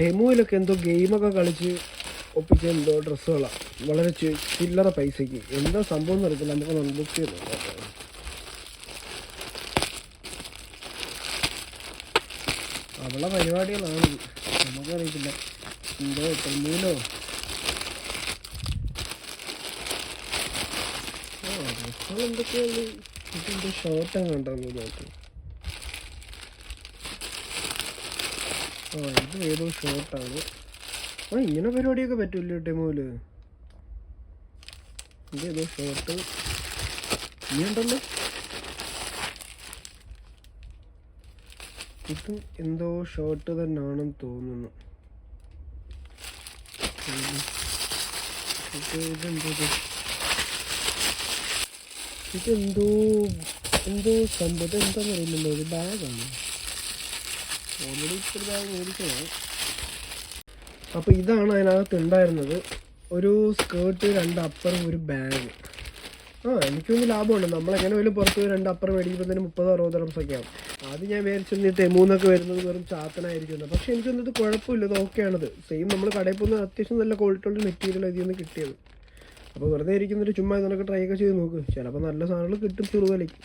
ടെമുവിലൊക്കെ എന്തോ ഗെയിമൊക്കെ കളിച്ച് ഒപ്പിച്ച എന്തോ ഡ്രസ്സുകളാണ് വളരെ ചില്ലറ പൈസയ്ക്ക്. എന്താ സംഭവം എന്ന് അറിയത്തില്ല. നമുക്ക് അൺബുക്ക് ചെയ്യുന്നുണ്ട് അവളെ പരിപാടികളാണ്. നമുക്കറിയത്തില്ല. എന്തോ ടെമുവിലോ ഡ്രസ്സുകൾ എന്തൊക്കെയാണ് ഷർട്ട് കണ്ടെന്ന് നോക്ക്. ആ ഇത് ഏതോ ഷോർട്ടാണ് ആ ഇങ്ങനെ പരിപാടിയൊക്കെ പറ്റൂല്ലോ ടെമോൽ ഇത് ഏതോ ഷോർട്ട് ഇനി ഉണ്ടല്ലോ. ഇതും എന്തോ ഷോർട്ട് തന്നെയാണെന്ന് തോന്നുന്നു. ഇതെന്തോ ഇത്? ഇതെന്തോ എന്തോ സംഭവം എന്താണെന്നറിയില്ലല്ലോ ഇത് ബാഗാണ് ഓൾറെഡി ബാഗ് മേടിച്ചതാണ് അപ്പോൾ ഇതാണ് അതിനകത്ത് ഉണ്ടായിരുന്നത്. ഒരു സ്കേർട്ട് രണ്ട് അപ്പറും ഒരു ബാഗ്. ആ എനിക്കൊന്ന് ലാഭമുണ്ട്. നമ്മളെങ്ങനെ വലിയ പുറത്ത് പോയി രണ്ട് അപ്പർ മേടിക്കുമ്പോൾ തന്നെ മുപ്പത് അറുപത് ഒക്കെ ആവും. അത് ഞാൻ വിചാരിച്ചിരുന്നു തെമൂന്നൊക്കെ വരുന്നത് വെറും ചാത്തനായിരിക്കുന്നത് പക്ഷെ എനിക്ക് തോന്നുന്നത് കുഴപ്പമില്ല. ഇത് ഓക്കെയാണത്. സെയിം നമ്മൾ കടയിൽ പോകുന്ന അത്യാവശ്യം നല്ല ക്വാളിറ്റി ഉള്ള മെറ്റീരിയൽ ഇതിൽ നിന്ന് കിട്ടിയത്. അപ്പോൾ വെറുതെ ഇരിക്കുന്നൊരു ചുമ്മാ ഇതിനൊക്കെ ട്രൈ ഒക്കെ ചെയ്ത് നോക്ക്. ചിലപ്പോൾ നല്ല സാധനങ്ങൾ കിട്ടും ചെറുതലേക്ക്